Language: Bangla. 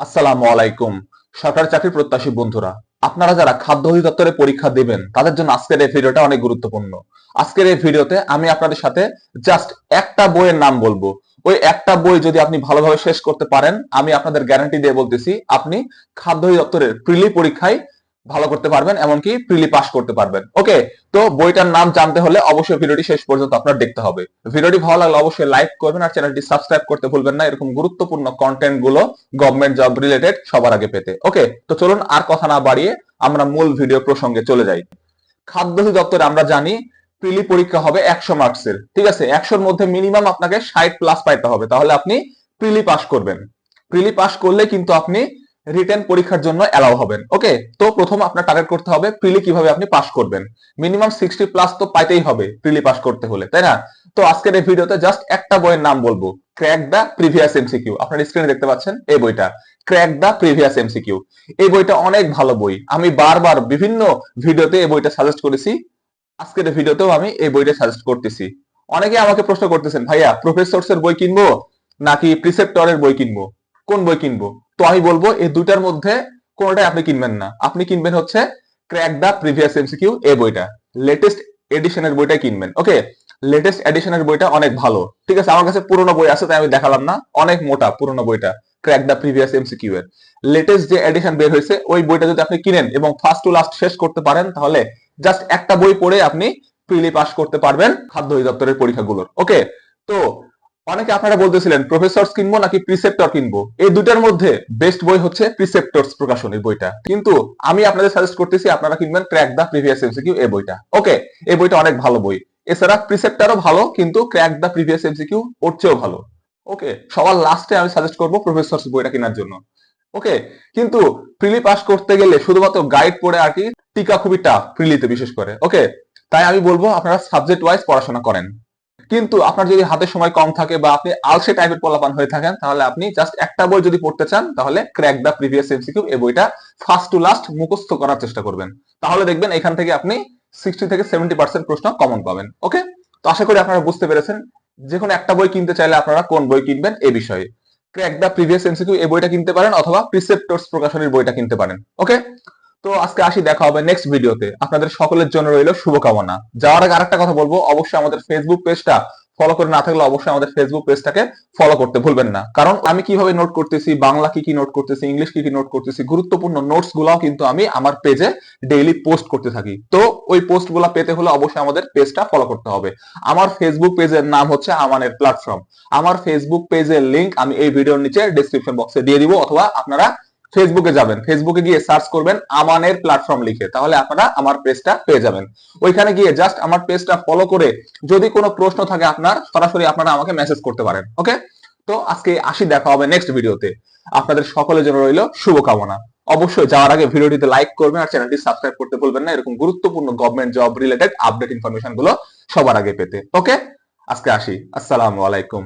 আসসালামু আলাইকুম। সরকারি চাকরি প্রত্যাশী বন্ধুরা, আপনারা যারা খাদ্য অধিদপ্তরে পরীক্ষা দেবেন, তাদের জন্য আজকের এই ভিডিওটা অনেক গুরুত্বপূর্ণ। আজকের এই ভিডিওতে আমি আপনাদের সাথে জাস্ট একটা বইয়ের নাম বলব। ওই একটা বই যদি আপনি ভালোভাবে শেষ করতে পারেন, আমি আপনাদের গ্যারান্টি দিয়ে বলতেছি, আপনি খাদ্য অধিদপ্তরের প্রিলি পরীক্ষায় ভালো করতে পারবেন, এমনকি প্রিলি পাস করতে পারবেন। ওকে তো বইটার নাম জানতে হলে অবশ্যই ভিডিওটি শেষ পর্যন্ত আপনার দেখতে হবে। ভিডিওটি ভালো লাগলে অবশ্যই লাইক করবেন আর চ্যানেলটি সাবস্ক্রাইব করতে ভুলবেন না। এরকম গুরুত্বপূর্ণ কন্টেন্টগুলো গভর্নমেন্ট জব রিলেটেড সবার আগে পেতে। ওকে তো চলুন আর কথা না বাড়িয়ে আমরা মূল ভিডিও প্রসঙ্গে চলে যাই। খাদ্য দপ্তরে আমরা জানি প্রিলি পরীক্ষা হবে একশো মার্কসের ঠিক আছে, একশোর মধ্যে মিনিমাম আপনাকে ষাট প্লাস পাইতে হবে। তাহলে আপনি প্রিলি পাস করবেন। প্রিলি পাস করলে কিন্তু আপনি রিটেন পরীক্ষার জন্য অ্যালাউ হবেন। ওকে তো প্রথম আপনার টার্গেট করতে হবে প্রিলি কীভাবে আপনি পাস করবেন। মিনিমাম সিক্সটি প্লাস তো পাইতেই হবে প্রিলি পাস করতে হলে, তাই না? তো আজকের এই ভিডিওতে জাস্ট একটা বইয়ের নাম বলব ক্র্যাক দ্য প্রিভিয়াস এমসিকিউ আপনার স্ক্রিনে দেখতে পাচ্ছেন এই বইটা ক্র্যাক দ্য প্রিভিয়াস এমসিকিউ এই বইটা অনেক ভালো বই। আমি বারবার বিভিন্ন ভিডিওতে এই বইটা সাজেস্ট করেছি। আজকের ভিডিওতেও আমি এই বইটা সাজেস্ট করতেছি। অনেকে আমাকে প্রশ্ন করতেছেন, ভাইয়া প্রফেসরস এর বই কিনবো নাকি প্রিসেপ্টরের বই কিনবো? কোন বই কিনবো? তো আমি বলব, এই দুইটার মধ্যে কোনটাই আপনি কিনবেন না। আপনি কিনবেন হচ্ছে ক্র্যাক দা প্রিভিয়াস এমসিকিউ এ বইটা। লেটেস্ট এডিশনের বইটা কিনবেন ওকে লেটেস্ট এডিশনের বইটা অনেক ভালো। ঠিক আছে, আমার কাছে পুরোনো বই আছে, তাই আমি দেখালাম না। অনেক মোটা পুরোনো বইটা ক্র্যাক দা প্রিভিয়াস এমসিকিউ এর লেটেস্ট যে এডিশন বের হয়েছে, ওই বইটা যদি আপনি কিনেন এবং ফার্স্ট টু লাস্ট শেষ করতে পারেন, তাহলে জাস্ট একটা বই পড়ে আপনি প্রিলি পাস করতে পারবেন খাদ্য অধিদপ্তরের পরীক্ষাগুলোর ওকে তো অনেকে আপনারা বলতেছিলেন, প্রফেসর কিনবো নাকি প্রিসেপ্টর কিনবো? এই দুটার মধ্যে বেস্ট বই হচ্ছে প্রিসেপ্টরস প্রকাশনের বইটা। কিন্তু আমি আপনাদের সাজেস্ট করতেছি, আপনারা কিনবেন ক্র্যাক দা প্রিভিয়াস এমসিকিউ এই বইটা। ওকে, এই বইটা অনেক ভালো বই। এছাড়া প্রিসেপ্টারও ভালো, কিন্তু ক্র্যাক দা প্রিভিয়াস এমসিকিউ ওর চেয়েও ভালো। ওকে, সবার লাস্টে আমি সাজেস্ট করব প্রফেসর বইটা কেনার জন্য। ওকে, কিন্তু প্রিলি পাস করতে গেলে শুধুমাত্র গাইড পড়ে আর কি, টিকা খুবই টাফ প্রিলিতে বিশেষ করে। ওকে, তাই আমি বলব আপনারা সাবজেক্ট ওয়াইজ পড়াশোনা করেন। কিন্তু আপনার যদি হাতে সময় কম থাকে বা আপনি আলসে টাইপের পোলাপান হয়ে থাকেন, তাহলে আপনি জাস্ট একটা বই যদি পড়তে চান, তাহলে ক্র্যাক দা প্রিভিয়াস এমসিকিউ এই বইটা ফার্স্ট টু লাস্ট মুখস্থ করার চেষ্টা করবেন। তাহলে দেখবেন এখান থেকে আপনি সিক্সটি থেকে সেভেন্টি পার্সেন্ট প্রশ্ন কমন পাবেন। ওকে তো আশা করি আপনারা বুঝতে পেরেছেন যে কোনো একটা বই কিনতে চাইলে আপনারা কোন বই কিনবেন এ বিষয়ে। ক্র্যাক দা প্রিভিয়াস এমসিকিউ এই বইটা কিনতে পারেন অথবা প্রিসেপ্টরস প্রকাশনের বইটা কিনতে পারেন। ওকে তো আজকে আসি, দেখা হবে নেক্সট ভিডিওতে আপনাদের সকলের জন্য রইল শুভকামনা। যাওয়ার আগে আরেকটা কথা বলব, অবশ্যই আমাদের ফেসবুক পেজটা ফলো করে না থাকলে অবশ্যই আমাদের ফেসবুক পেজটাকে ফলো করতে ভুলবেন না। কারণ আমি কীভাবে নোট করতেছি, বাংলা কি কি নোট করতেছি ইংলিশ কি কি নোট করতেছি, গুরুত্বপূর্ণ নোটস গুলাও কিন্তু আমি আমার পেজে ডেইলি পোস্ট করতে থাকি। তো ওই পোস্টগুলা পেতে হলে অবশ্যই আমাদের পেজটা ফলো করতে হবে। আমার ফেসবুক পেজের নাম হচ্ছে আমানের প্ল্যাটফর্ম আমার ফেসবুক পেজের লিংক আমি এই ভিডিওর নিচে ডিসক্রিপশন বক্সে দিয়ে দিব, অথবা আপনারা ফেসবুকে যাবেন। ফেসবুকে গিয়ে সার্চ করবেন আমানের প্ল্যাটফর্ম লিখে। তাহলে আপনারা আমার পেজটা পেয়ে যাবেন। ওইখানে গিয়ে জাস্ট আমার পেজটা ফলো করে যদি কোনো প্রশ্ন থাকে আপনার, সরাসরি আপনারা আমাকে মেসেজ করতে পারেন ওকে তো আজকে আসি, দেখা হবে নেক্সট ভিডিওতে আপনাদের সকলের জন্য রইল শুভকামনা। অবশ্যই যাওয়ার আগে ভিডিওটিতে লাইক করবেন আর চ্যানেলটি সাবস্ক্রাইব করতে ভুলবেন না। এরকম গুরুত্বপূর্ণ গভর্নমেন্ট জব রিলেটেড আপডেট ইনফরমেশনগুলো সবার আগে পেতে ওকে আজকে আসি। আসসালামু আলাইকুম।